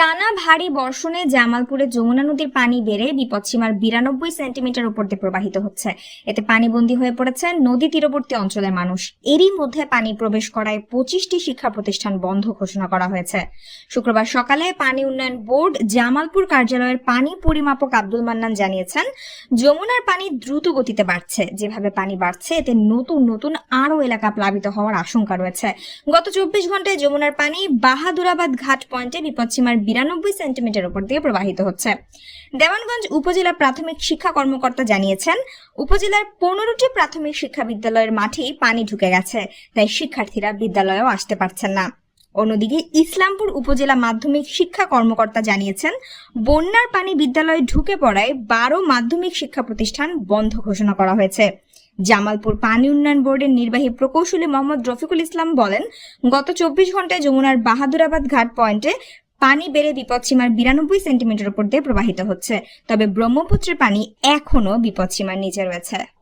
টানা ভারী বর্ষণে জামালপুরে যমুনা নদীর পানি বেড়ে বিপদসীমার বিরানব্বই সেন্টিমিটার উপর দিয়ে প্রবাহিত হচ্ছে। এতে পানিবন্দী হয়ে পড়েছে নদী তীরবর্তী অঞ্চলের মানুষ। এরই মধ্যে পানি প্রবেশ করায় পঁচিশটি শিক্ষা প্রতিষ্ঠান বন্ধ ঘোষণা করা হয়েছে। শুক্রবার সকালে পানি উন্নয়ন বোর্ড জামালপুর কার্যালয়ের পানি পরিমাপক আব্দুল মান্নান জানিয়েছেন, যমুনার পানি দ্রুত গতিতে বাড়ছে। যেভাবে পানি বাড়ছে, এতে নতুন নতুন আরও এলাকা প্লাবিত হওয়ার আশঙ্কা রয়েছে। গত চব্বিশ ঘন্টায় যমুনার পানি বাহাদুরাবাদ ঘাট পয়েন্টে বিপদসীমার বিরানব্বই সেন্টিমিটার উপর দিয়ে প্রবাহিত হচ্ছে। দেওয়ানগঞ্জ উপজেলা প্রাথমিক শিক্ষা কর্মকর্তা জানিয়েছেন, উপজেলার পনেরোটি প্রাথমিক শিক্ষা বিদ্যালয়ের মাঠেই পানি ঢুকে গেছে, তাই শিক্ষার্থীরা বিদ্যালয়েও আসতে পারছেন না। অন্যদিকে ইসলামপুর উপজেলা মাধ্যমিক শিক্ষা কর্মকর্তা জানিয়েছেন, বন্যার পানি বিদ্যালয়ে ঢুকে পড়ায় বারো মাধ্যমিক শিক্ষা প্রতিষ্ঠান বন্ধ ঘোষণা করা হয়েছে। জামালপুর পানি উন্নয়ন বোর্ডের নির্বাহী প্রকৌশলী মোহাম্মদ রফিকুল ইসলাম বলেন, গত চব্বিশ ঘন্টায় যমুনার বাহাদুরাবাদ ঘাট পয়েন্টে পানি বেড়ে বিপদসীমার বিরানব্বই সেন্টিমিটার উপর দিয়ে প্রবাহিত হচ্ছে, তবে ব্রহ্মপুত্রের পানি এখনও বিপদসীমার নিচে রয়েছে।